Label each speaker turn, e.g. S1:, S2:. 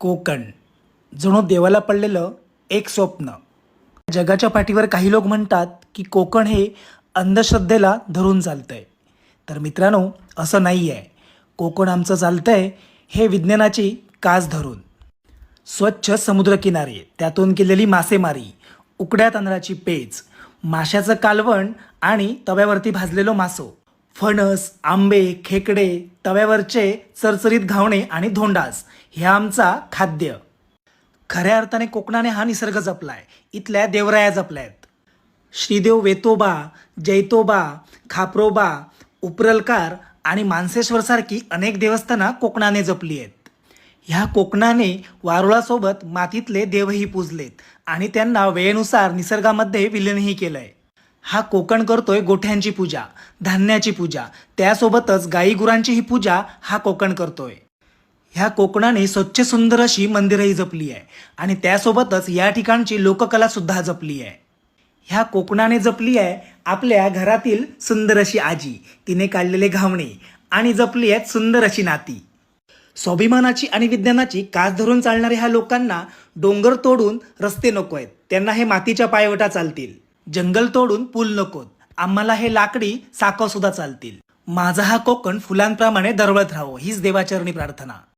S1: कोकण जणू देवाला पडलेलं एक स्वप्न. जगाच्या पाठीवर काही लोक म्हणतात की कोकण हे अंधश्रद्धेला धरून चालतं आहे तर मित्रांनो असं नाही आहे कोकण आमचं चालतं आहे हे विज्ञानाची कास धरून. स्वच्छ समुद्रकिनारे त्यातून केलेली मासेमारी उकड्या तांदळाची पेज माशाचं कालवण आणि तव्यावरती भाजलेलो मासो. फणस आंबे खेकडे तव्यावरचे चरचरीत घावणे आणि धोंडास हे आमचा खाद्य. खऱ्या अर्थाने कोकणाने हा निसर्ग जपलाय. इथल्या देवराया जपल्यात. श्रीदेव वेतोबा जैतोबा खापरोबा उपरलकार आणि मानसेश्वरसारखी अनेक देवस्थानं कोकणाने जपली आहेत ह्या कोकणाने वारुळासोबत मातीतले देवही पूजलेत आणि त्यांना वेळेनुसार निसर्गामध्ये विलीनही केलं आहे हा कोकण करतोय गोठ्यांची पूजा धान्याची पूजा. त्यासोबतच गाई गुरांचीही पूजा हा कोकण करतोय. ह्या कोकणाने स्वच्छ सुंदर अशी मंदिरंही जपली आहे आणि त्यासोबतच या ठिकाणची लोककला सुद्धा जपली आहे. ह्या कोकणाने जपली आहे आपल्या घरातील सुंदर अशी आजी तिने काढलेले घावणे आणि जपली आहेत सुंदर अशी नाती. स्वाभिमानाची आणि विज्ञानाची कास धरून चालणाऱ्या ह्या लोकांना डोंगर तोडून रस्ते नको आहेत त्यांना हे मातीच्या पायवटा चालतील. जंगल तोडून पूल नकोत. आम्हाला हे लाकडी साकव सुद्धा चालतील. माझा हा कोकण फुलांप्रमाणे दरवळत राहावं हीच देवाचरणी प्रार्थना.